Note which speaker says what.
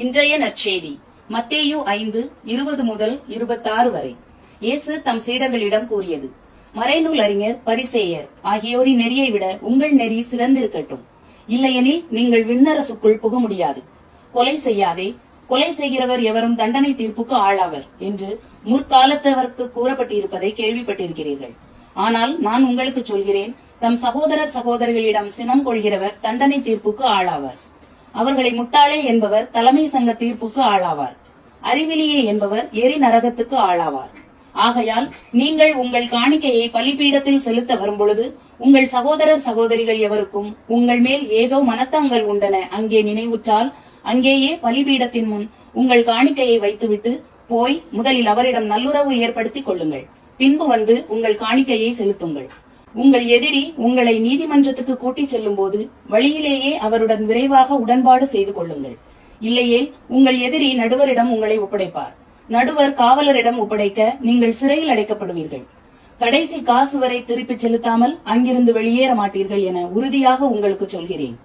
Speaker 1: இன்றைய நற்செய்தி மத்தேயு ஐந்து இருபது முதல் இருபத்தாறு வரை. இயேசு தம் சீடர்களிடம் கூறியது மறைநூல் அறிஞர் பரிசேயர் ஆகியோரின் நெறியை விட உங்கள் நெறி சிறந்திருக்கட்டும். இல்லையெனில் நீங்கள் விண்ணரசுக்குள் புக முடியாது. கொலை செய்யாதே கொலை செய்கிறவர் எவரும் தண்டனை தீர்ப்புக்கு ஆளாவர் என்று முற்காலத்தவருக்கு கூறப்பட்டிருப்பதை கேள்விப்பட்டிருக்கிறீர்கள். ஆனால் நான் உங்களுக்கு சொல்கிறேன் தம் சகோதரர் சகோதரிகளிடம் சினம் கொள்கிறவர் தண்டனை தீர்ப்புக்கு ஆளாவர். அவர்களை முட்டாளே என்பவர் தலைமை சங்க தீர்ப்புக்கு ஆளாவார். அறிவிலியே என்பவர் எரி நரகத்துக்கு ஆளாவார். ஆகையால் நீங்கள் உங்கள் காணிக்கையை பலிபீடத்தில் செலுத்த வரும்பொழுது உங்கள் சகோதரர் சகோதரிகள் எவருக்கும் உங்கள் மேல் ஏதோ மனத்தங்கள் உண்டன அங்கே நினைவுற்றால் அங்கேயே பலிபீடத்தின் முன் உங்கள் காணிக்கையை வைத்துவிட்டு போய் முதலில் அவரிடம் நல்லுறவு ஏற்படுத்திக் கொள்ளுங்கள். பின்பு வந்து உங்கள் காணிக்கையை செலுத்துங்கள். உங்கள் எதிரி உங்களை நீதிமன்றத்துக்கு கூட்டிச் செல்லும் போது வழியிலேயே அவருடன் விரைவாக உடன்பாடு செய்து கொள்ளுங்கள். இல்லையே உங்கள் எதிரி நடுவரிடம் உங்களை ஒப்படைப்பார். நடுவர் காவலரிடம் ஒப்படைக்க நீங்கள் சிறையில் அடைக்கப்படுவீர்கள். கடைசி காசு வரை திருப்பிச் செலுத்தாமல் அங்கிருந்து வெளியேற மாட்டீர்கள் என உறுதியாக உங்களுக்கு சொல்கிறேன்.